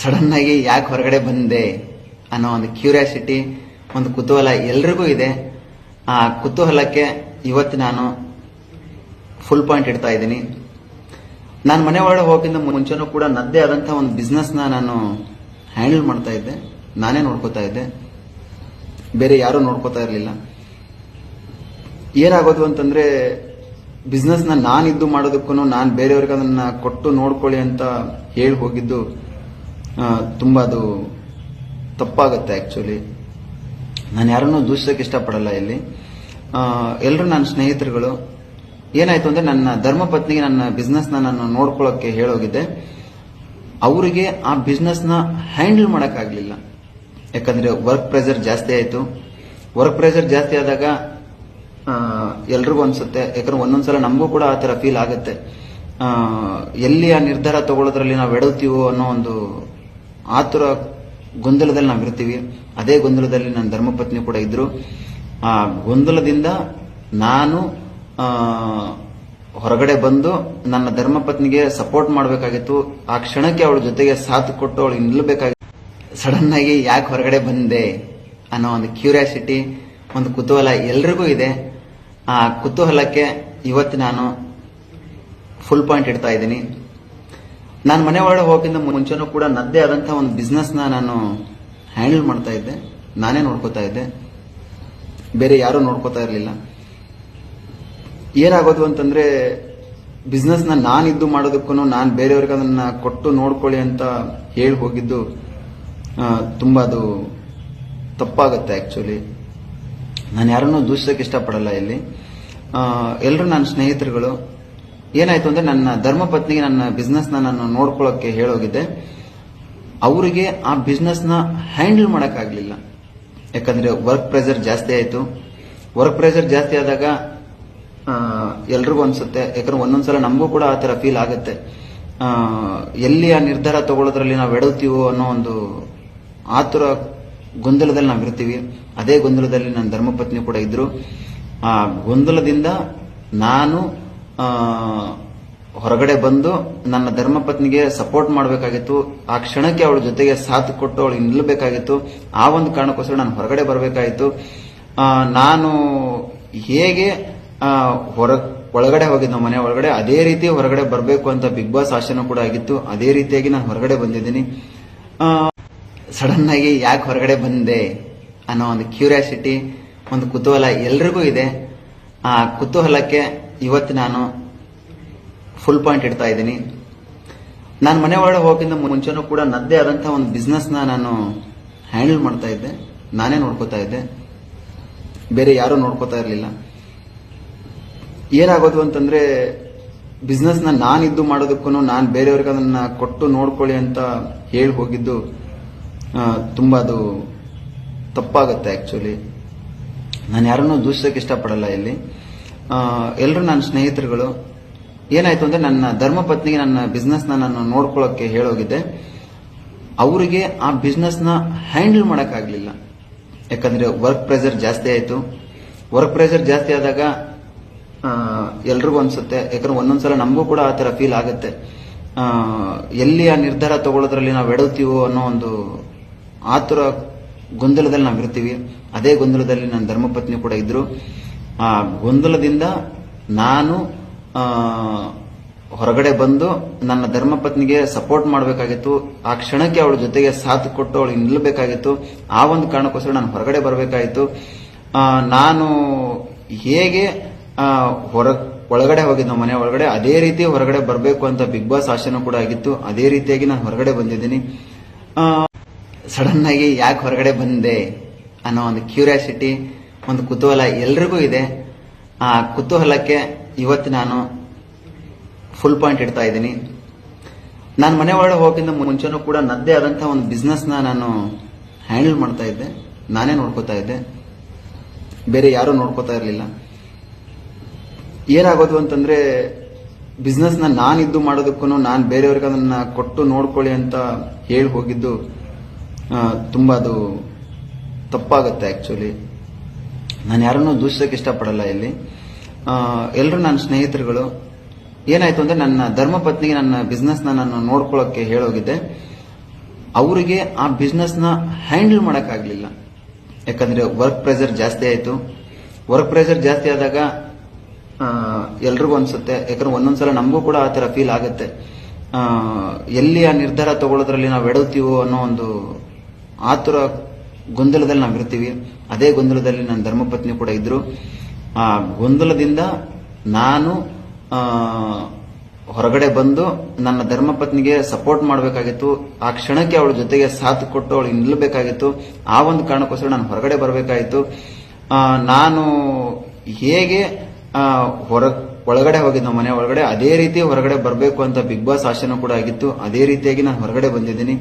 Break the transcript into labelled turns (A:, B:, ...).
A: Sudden ಆಗಿ ಯಾಕೆ ಹೊರಗಡೆ ಬಂದೆ ಅನ್ನೋ ಒಂದು ಕ್ಯೂರಿಯಾಸಿಟಿ, ಒಂದು ಕುತೂಹಲ ಎಲ್ರಿಗೂ ಇದೆ. ಆ ಕುತೂಹಲಕ್ಕೆ ಇವತ್ತು ನಾನು ಫುಲ್ ಪಾಯಿಂಟ್ ಇಡ್ತಾ ಇದ್ದೀನಿ. ನಾನು ಮನೆ ಒಳಗೆ ಹೋಗಿಂದ ಮುಂಚೆನೂ ಕೂಡ ನದ್ದೇ ಆದಂತಹ ಒಂದು ಬಿಸ್ನೆಸ್ನ ನಾನು ಹ್ಯಾಂಡಲ್ ಮಾಡ್ತಾ ಇದ್ದೆ. ನಾನೇ ನೋಡ್ಕೋತಾ ಇದ್ದೆ. ಬೇರೆ ಯಾರೂ ನೋಡ್ಕೋತಾ ಇರಲಿಲ್ಲ. ಏನಾಗೋದು ಅಂತಂದ್ರೆ ಬಿಸ್ನೆಸ್ನ ನಾನಿದ್ದು ಮಾಡೋದಕ್ಕೂ ನಾನು ಬೇರೆಯವ್ರಿಗೆ ಅದನ್ನ ಕೊಟ್ಟು ನೋಡ್ಕೊಳ್ಳಿ ಅಂತ ಹೇಳಿ ಹೋಗಿದ್ದು ತುಂಬಾ ಅದು ತಪ್ಪಾಗುತ್ತೆ ಆಕ್ಚುಲಿ ನಾನು ಯಾರನ್ನು ದೂಷಿಸಕ್ಕೆ ಇಷ್ಟಪಡಲ್ಲ ಇಲ್ಲಿ. ಎಲ್ಲರೂ ನನ್ನ ಸ್ನೇಹಿತರುಗಳು, ಏನಾಯ್ತು ಅಂದ್ರೆ ನನ್ನ ಧರ್ಮಪತ್ನಿಗೆ ನನ್ನ ಬಿಸ್ನೆಸ್ನ ನಾನು ನೋಡ್ಕೊಳ್ಳೋಕೆ ಹೇಳೋಗಿದ್ದೆ. ಅವರಿಗೆ ಆ ಬಿಸ್ನೆಸ್ನ ಹ್ಯಾಂಡಲ್ ಮಾಡೋಕ್ಕಾಗಲಿಲ್ಲ. ಯಾಕಂದ್ರೆ ವರ್ಕ್ ಪ್ರೆಷರ್ ಜಾಸ್ತಿ ಆಯಿತು. ವರ್ಕ್ ಪ್ರೆಷರ್ ಜಾಸ್ತಿ ಆದಾಗ ಎಲ್ರಿಗೂ ಅನ್ಸುತ್ತೆ. ಯಾಕಂದ್ರೆ ಒಂದೊಂದ್ಸಲ ನಮಗೂ ಕೂಡ ಆ ಥರ ಫೀಲ್ ಆಗುತ್ತೆ. ಎಲ್ಲಿ ಆ ನಿರ್ಧಾರ ತಗೊಳ್ಳೋದ್ರಲ್ಲಿ ನಾವು ಎಡುತ್ತೀವೋ ಅನ್ನೋ ಒಂದು ಆತುರ ಗೊಂದಲದಲ್ಲಿ ನಾವು ಇರ್ತೀವಿ. ಅದೇ ಗೊಂದಲದಲ್ಲಿ ನನ್ನ ಧರ್ಮಪತ್ನಿ ಕೂಡ ಇದ್ರು. ಆ ಗೊಂದಲದಿಂದ ನಾನು ಆ, ಹೊರಗಡೆ ಬಂದು ನನ್ನ ಧರ್ಮಪತ್ನಿಗೆ ಸಪೋರ್ಟ್ ಮಾಡಬೇಕಾಗಿತ್ತು. ಆ ಕ್ಷಣಕ್ಕೆ ಅವಳ ಜೊತೆಗೆ ಸಾಥ್ ಕೊಟ್ಟು ಅವಳಿಗೆ ನಿಲ್ಲಬೇಕಾಗಿತ್ತು ಸಡನ್ ಆಗಿ ಯಾಕೆ ಹೊರಗಡೆ ಬಂದೆ ಅನ್ನೋ ಒಂದು ಕ್ಯೂರಿಯಾಸಿಟಿ ಒಂದು ಕುತೂಹಲ ಎಲ್ರಿಗೂ ಇದೆ. ಆ ಕುತೂಹಲಕ್ಕೆ ಇವತ್ತು ನಾನು ಫುಲ್ ಪಾಯಿಂಟ್ ಇಡ್ತಾ ಇದ್ದೀನಿ. ನಾನು ಮನೆ ಒಳಗೆ ಹೋಗಿಂದ ಮುಂಚೆನೂ ಕೂಡ ನದ್ದೇ ಆದಂತಹ ಒಂದು ಬಿಸ್ನೆಸ್ನ ನಾನು ಹ್ಯಾಂಡಲ್ ಮಾಡ್ತಾ ಇದ್ದೆ. ನಾನೇ ನೋಡ್ಕೋತಾ ಇದ್ದೆ. ಬೇರೆ ಯಾರೂ ನೋಡ್ಕೋತಾ ಇರಲಿಲ್ಲ. ಏನಾಗೋದು ಅಂತಂದ್ರೆ ಬಿಸ್ನೆಸ್ನ ಇದ್ದು ಮಾಡೋದಕ್ಕೂ ನಾನು ಬೇರೆಯವ್ರಿಗೆ ಅದನ್ನ ಕೊಟ್ಟು ನೋಡ್ಕೊಳ್ಳಿ ಅಂತ ಹೇಳಿ ಹೋಗಿದ್ದು ತುಂಬಾ ಅದು ತಪ್ಪಾಗುತ್ತೆ ಆಕ್ಚುಲಿ ನಾನು ಯಾರನ್ನೂ ದೂಷಿಸಕ್ಕೆ ಇಷ್ಟಪಡಲ್ಲ ಇಲ್ಲಿ. ಎಲ್ಲರೂ ನನ್ನ ಸ್ನೇಹಿತರುಗಳು ಏನಾಯ್ತು ಅಂದ್ರೆ ನನ್ನ ಧರ್ಮಪತ್ನಿಗೆ ನನ್ನ ಬಿಸ್ನೆಸ್ನ ನಾನು ನೋಡ್ಕೊಳ್ಳೋಕೆ ಹೇಳೋಗಿದ್ದೆ. ಅವರಿಗೆ ಆ ಬಿಸ್ನೆಸ್ನ ಹ್ಯಾಂಡಲ್ ಮಾಡೋಕ್ಕಾಗಲಿಲ್ಲ. ಯಾಕಂದ್ರೆ ವರ್ಕ್ ಪ್ರೆಷರ್ ಜಾಸ್ತಿ ಆಯಿತು. ವರ್ಕ್ ಪ್ರೆಷರ್ ಜಾಸ್ತಿ ಆದಾಗ ಎಲ್ರಿಗೂ ಅನ್ಸುತ್ತೆ. ಯಾಕಂದ್ರೆ ಒಂದೊಂದ್ಸಲ ನಮಗೂ ಕೂಡ ಆ ಥರ ಫೀಲ್ ಆಗುತ್ತೆ. ಎಲ್ಲಿ ಆ ನಿರ್ಧಾರ ತಗೊಳ್ಳೋದ್ರಲ್ಲಿ ನಾವು ಎಡುತ್ತೀವೋ ಅನ್ನೋ ಒಂದು ಆತುರ ಗೊಂದಲದಲ್ಲಿ ನಾವು ಇರ್ತೀವಿ. ಅದೇ ಗೊಂದಲದಲ್ಲಿ ನನ್ನ ಧರ್ಮಪತ್ನಿ ಕೂಡ ಇದ್ರು. ಆ ಗೊಂದಲದಿಂದ ನಾನು ಹೊರಗಡೆ ಬಂದು ನನ್ನ ಧರ್ಮಪತ್ನಿಗೆ ಸಪೋರ್ಟ್ ಮಾಡಬೇಕಾಗಿತ್ತು. ಆ ಕ್ಷಣಕ್ಕೆ ಅವಳ ಜೊತೆಗೆ ಸಾಥ್ ಕೊಟ್ಟು ಅವಳಿಗೆ ನಿಲ್ಲಬೇಕಾಗಿತ್ತು. ಆ ಒಂದು ಕಾರಣಕ್ಕೋಸ್ಕರ ನಾನು ಹೊರಗಡೆ ಬರಬೇಕಾಗಿತ್ತು. ನಾನು ಹೇಗೆ ಹೊರ, ಒಳಗಡೆ ಹೋಗಿದ್ದು ಮನೆ ಒಳಗಡೆ, ಅದೇ ರೀತಿ ಹೊರಗಡೆ ಬರಬೇಕು ಅಂತ ಬಿಗ್ ಬಾಸ್ ಆಶೆನೂ ಕೂಡ ಆಗಿತ್ತು. ಅದೇ ರೀತಿಯಾಗಿ ನಾನು ಹೊರಗಡೆ ಬಂದಿದ್ದೀನಿ. ಸಡನ್ ಆಗಿ ಯಾಕೆ ಹೊರಗಡೆ ಬಂದೆ ಅನ್ನೋ ಒಂದು ಕ್ಯೂರಿಯಾಸಿಟಿ ಒಂದು ಕುತೂಹಲ ಎಲ್ರಿಗೂ ಇದೆ. ಆ ಕುತೂಹಲಕ್ಕೆ ಇವತ್ತು ನಾನು ಫುಲ್ ಪಾಯಿಂಟ್ ಇಡ್ತಾ ಇದ್ದೀನಿ. ನಾನು ಮನೆ ಒಳಗೆ ಹೋಗೋಕ್ಕಿಂತ ಮುಂಚೆನೂ ಕೂಡ ನದ್ದೇ ಆದಂತಹ ಒಂದು ಬಿಸ್ನೆಸ್ನ ನಾನು ಹ್ಯಾಂಡಲ್ ಮಾಡ್ತಾ ಇದ್ದೆ. ನಾನೇ ನೋಡ್ಕೋತಾ ಇದ್ದೆ. ಬೇರೆ ಯಾರೂ ನೋಡ್ಕೋತಾ ಇರಲಿಲ್ಲ. ಏನಾಗೋದು ಅಂತಂದ್ರೆ ಬಿಸ್ನೆಸ್ನ ನಾನಿದ್ದು ಮಾಡೋದಕ್ಕೂ ನಾನು ಬೇರೆಯವ್ರಿಗೆ ಅದನ್ನ ಕೊಟ್ಟು ನೋಡ್ಕೊಳ್ಳಿ ಅಂತ ಹೇಳಿ ಹೋಗಿದ್ದು ತುಂಬಾ ಅದು ತಪ್ಪಾಗುತ್ತೆ ಆಕ್ಚುಲಿ ನಾನು ಯಾರನ್ನೂ ದೂಷಿಸಕ್ಕೆ ಇಷ್ಟಪಡಲ್ಲ ಇಲ್ಲಿ. ಎಲ್ಲರೂ ನನ್ನ ಸ್ನೇಹಿತರುಗಳು, ಏನಾಯ್ತು ಅಂದ್ರೆ ನನ್ನ ಧರ್ಮಪತ್ನಿಗೆ ನನ್ನ ಬಿಸ್ನೆಸ್ನ ನಾನು ನೋಡ್ಕೊಳ್ಳೋಕೆ ಹೇಳೋಗಿದ್ದೆ. ಅವರಿಗೆ ಆ ಬಿಸ್ನೆಸ್ನ ಹ್ಯಾಂಡಲ್ ಮಾಡೋಕ್ಕಾಗಲಿಲ್ಲ. ಯಾಕಂದ್ರೆ ವರ್ಕ್ ಪ್ರೆಷರ್ ಜಾಸ್ತಿ ಆಯಿತು. ವರ್ಕ್ ಪ್ರೆಷರ್ ಜಾಸ್ತಿ ಆದಾಗ ಎಲ್ರಿಗೂ ಅನ್ಸುತ್ತೆ. ಯಾಕಂದ್ರೆ ಒಂದೊಂದ್ಸಲ ನಮಗೂ ಕೂಡ ಆ ಥರ ಫೀಲ್ ಆಗುತ್ತೆ. ಎಲ್ಲಿ ಆ ನಿರ್ಧಾರ ತಗೊಳ್ಳೋದ್ರಲ್ಲಿ ನಾವು ಎಡುತ್ತೀವೋ ಅನ್ನೋ ಒಂದು ಆತುರ ಗೊಂದಲದಲ್ಲಿ ನಾವು ಇರ್ತೀವಿ. ಅದೇ ಗೊಂದಲದಲ್ಲಿ ನನ್ನ ಧರ್ಮಪತ್ನಿ ಕೂಡ ಇದ್ರು. ಆ ಗೊಂದಲದಿಂದ ನಾನು ಹೊರಗಡೆ ಬಂದು ನನ್ನ ಧರ್ಮಪತ್ನಿಗೆ ಸಪೋರ್ಟ್ ಮಾಡಬೇಕಾಗಿತ್ತು. ಆ ಕ್ಷಣಕ್ಕೆ ಅವಳ ಜೊತೆಗೆ ಸಾಥ್ ಕೊಟ್ಟು ಅವಳಿಗೆ ನಿಲ್ಲಬೇಕಾಗಿತ್ತು. ಆ ಒಂದು ಕಾರಣಕ್ಕೋಸ್ಕರ ನಾನು ಹೊರಗಡೆ ಬರಬೇಕಾಗಿತ್ತು ನಾನು ಹೇಗೆ ಹೊರ, ಒಳಗಡೆ ಹೋಗಿದ್ದು ಮನೆ ಒಳಗಡೆ ಅದೇ ರೀತಿ ಹೊರಗಡೆ ಬರಬೇಕು ಅಂತ ಬಿಗ್ ಬಾಸ್ ಆಶೆನೂ ಕೂಡ ಆಗಿತ್ತು. ಅದೇ ರೀತಿಯಾಗಿ ನಾನು ಹೊರಗಡೆ ಬಂದಿದ್ದೀನಿ. ಸಡನ್ ಆಗಿ ಯಾಕೆ ಹೊರಗಡೆ ಬಂದೆ ಅನ್ನೋ ಒಂದು ಕ್ಯೂರಿಯಾಸಿಟಿ ಒಂದು ಕುತೂಹಲ ಎಲ್ರಿಗೂ ಇದೆ. ಆ ಕುತೂಹಲಕ್ಕೆ ಇವತ್ತು ನಾನು ಫುಲ್ ಪಾಯಿಂಟ್ ಇಡ್ತಾ ಇದ್ದೀನಿ. ನಾನು ಮನೆ ಒಳಗೆ ಹೋಗಿಂದ ಮುಂಚೆನೂ ಕೂಡ ನದ್ದೇ ಆದಂಥ ಒಂದು ಬಿಸ್ನೆಸ್ನ ನಾನು ಹ್ಯಾಂಡಲ್ ಮಾಡ್ತಾ ಇದ್ದೆ. ನಾನೇ ನೋಡ್ಕೋತಾ ಇದ್ದೆ. ಬೇರೆ ಯಾರೂ ನೋಡ್ಕೋತಾ ಇರಲಿಲ್ಲ. ಏನಾಗೋದು ಅಂತಂದ್ರೆ ಬಿಸ್ನೆಸ್ನ ಇದ್ದು ಮಾಡೋದಕ್ಕೂ ನಾನು ಬೇರೆಯವ್ರಿಗೆ ಅದನ್ನ ಕೊಟ್ಟು ನೋಡ್ಕೊಳ್ಳಿ ಅಂತ ಹೇಳಿ ಹೋಗಿದ್ದು ತುಂಬಾ ಅದು ತಪ್ಪಾಗುತ್ತೆ ಆಕ್ಚುಲಿ ನಾನು ಯಾರನ್ನೂ ದೂಷಿಸಕ್ಕೆ ಇಷ್ಟಪಡಲ್ಲ ಇಲ್ಲಿ. ಎಲ್ಲರೂ ನನ್ನ ಸ್ನೇಹಿತರುಗಳು. ಏನಾಯ್ತು ಅಂದ್ರೆ ನನ್ನ ಧರ್ಮಪತ್ನಿಗೆ ನನ್ನ ಬಿಸ್ನೆಸ್ನ ನಾನು ನೋಡ್ಕೊಳ್ಳೋಕೆ ಹೇಳೋಗಿದ್ದೆ. ಅವರಿಗೆ ಆ ಬಿಸ್ನೆಸ್ನ ಹ್ಯಾಂಡಲ್ ಮಾಡೋಕ್ಕಾಗಲಿಲ್ಲ. ಯಾಕಂದ್ರೆ ವರ್ಕ್ ಪ್ರೆಷರ್ ಜಾಸ್ತಿ ಆಯಿತು. ವರ್ಕ್ ಪ್ರೆಷರ್ ಜಾಸ್ತಿ ಆದಾಗ ಎಲ್ರಿಗೂ ಅನ್ಸುತ್ತೆ. ಯಾಕಂದ್ರೆ ಒಂದೊಂದ್ಸಲ ನಮಗೂ ಕೂಡ ಆ ಥರ ಫೀಲ್ ಆಗುತ್ತೆ. ಎಲ್ಲಿ ಆ ನಿರ್ಧಾರ ತಗೊಳ್ಳೋದ್ರಲ್ಲಿ ನಾವು ಎಡುತ್ತೀವೋ ಅನ್ನೋ ಒಂದು ಆತುರ ಗೊಂದಲದಲ್ಲಿ ನಾವು ಇರ್ತೀವಿ. ಅದೇ ಗೊಂದಲದಲ್ಲಿ ನನ್ನ ಧರ್ಮಪತ್ನಿ ಕೂಡ ಇದ್ರು. ಆ ಗೊಂದಲದಿಂದ ನಾನು ಹೊರಗಡೆ ಬಂದು ನನ್ನ ಧರ್ಮಪತ್ನಿಗೆ ಸಪೋರ್ಟ್ ಮಾಡಬೇಕಾಗಿತ್ತು. ಆ ಕ್ಷಣಕ್ಕೆ ಅವಳ ಜೊತೆಗೆ ಸಾಥ್ ಕೊಟ್ಟು ಅವಳಿಗೆ ನಿಲ್ಲಬೇಕಾಗಿತ್ತು ಆ ಒಂದು ಕಾರಣಕ್ಕೋಸ್ಕರ ನಾನು ಹೊರಗಡೆ ಬರಬೇಕಾಗಿತ್ತು ನಾನು ಹೇಗೆ ಹೊರ, ಒಳಗಡೆ ಹೋಗಿದ್ದು ಮನೆ ಒಳಗಡೆ. ಅದೇ ರೀತಿ ಹೊರಗಡೆ ಬರಬೇಕು ಅಂತ ಬಿಗ್ ಬಾಸ್ ಆಶೆನೂ ಕೂಡ ಆಗಿತ್ತು. ಅದೇ ರೀತಿಯಾಗಿ ನಾನು ಹೊರಗಡೆ ಬಂದಿದ್ದೀನಿ.